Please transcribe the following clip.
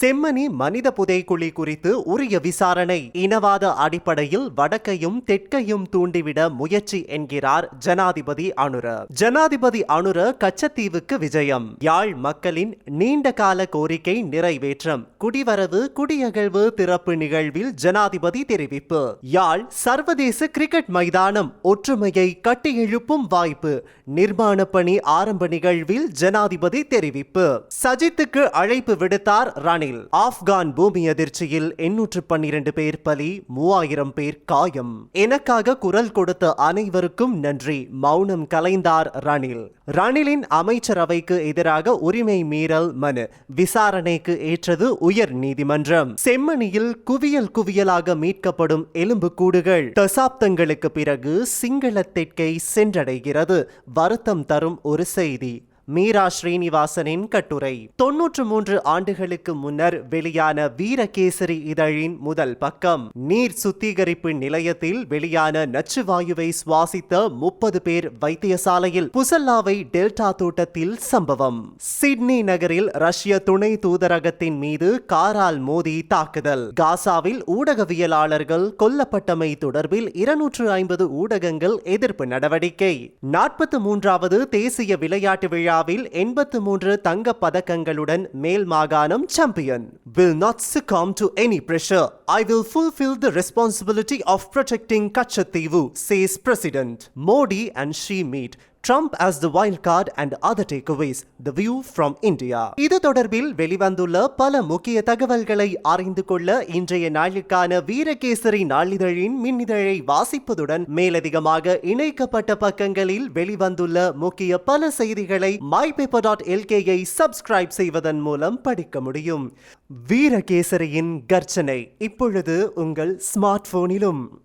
செம்மணி மனித புதைக்குழி குறித்து உரிய விசாரணை. இனவாத அடிப்படையில் வடக்கையும் தெற்கையும் தூண்டிவிட முயற்சி என்கிறார் ஜனாதிபதி அனுர. ஜனாதிபதி அனுர கச்சத்தீவுக்கு விஜயம். யாழ் மக்களின் நீண்ட கால கோரிக்கை நிறைவேற்றம். குடிவரவு குடியகழ்வு திறப்பு நிகழ்வில் ஜனாதிபதி தெரிவிப்பு. யாழ் சர்வதேச கிரிக்கெட் மைதானம் ஒற்றுமையை கட்டியெழுப்பும் வாய்ப்பு. நிர்மாண பணி ஆரம்ப நிகழ்வில் ஜனாதிபதி தெரிவிப்பு. சஜித்துக்கு அழைப்பு விடுத்தார் ரணி இஸ்ரேல் ஆப்கான் பூமி அதிர்ச்சியில் எண்ணூற்று பன்னிரண்டு பேர் பலி மூவாயிரம் பேர் காயம். எனக்காக குரல் கொடுத்த அனைவருக்கும் நன்றி. மௌனம் கலைந்தார் ரணில். ரணிலின் அமைச்சரவைக்கு எதிராக உரிமை மீறல் மனு. விசாரணைக்கு ஏற்றது உயர் நீதிமன்றம். செம்மணியில் குவியல் குவியலாக மீட்கப்படும் எலும்புக்கூடுகள் தசாப்தங்களுக்கு பிறகு சிங்கள தெற்கை சென்றடைகிறது. வருத்தம் தரும் ஒரு செய்தி. மீரா ஸ்ரீனிவாசனின் கட்டுரை. தொன்னூற்று மூன்று ஆண்டுகளுக்கு முன்னர் வெளியான வீரகேசரி இதழின் முதல் பக்கம். நீர் சுத்திகரிப்பு நிலையத்தில் வெளியான நச்சுவாயுவை சுவாசித்த முப்பது பேர் வைத்தியசாலையில் புசல்லாவை டெல்டா தோட்டத்தில் சம்பவம். சிட்னி நகரில் ரஷ்ய துணை தூதரகத்தின் மீது காரால் மோதி தாக்குதல். காசாவில் ஊடகவியலாளர்கள் கொல்லப்பட்டமை தொடர்பில் இருநூற்று ஐம்பது ஊடகங்கள் எதிர்ப்பு நடவடிக்கை. நாற்பத்தி மூன்றாவது தேசிய விளையாட்டு விழா விழாவில் எண்பத்து மூன்று தங்க பதக்கங்களுடன் மேல் மாகாணம் champion will not succumb to any pressure I will fulfil the responsibility of protecting Katchatheevu says president Modi and she meet Trump as the wild card and other takeaways the view from India இது தொடர்பில் வெளிவந்துள்ள பல முக்கிய தகவல்களை அறிந்து கொள்ள இன்றைய நாளுக்கான வீரகேசரி நாளிதழின் மின்னிதழை வாசிப்பதுடன் மேலதிகமாக இணைக்கப்பட்ட பக்கங்களில் வெளிவந்துள்ள முக்கிய பல செய்திகளை mypaper.lk டாட் எல்கேயை சப்ஸ்கிரைப் செய்வதன் மூலம் படிக்க முடியும். வீரகேசரியின் கர்ச்சனை இப்பொழுது உங்கள் ஸ்மார்ட் போனிலும்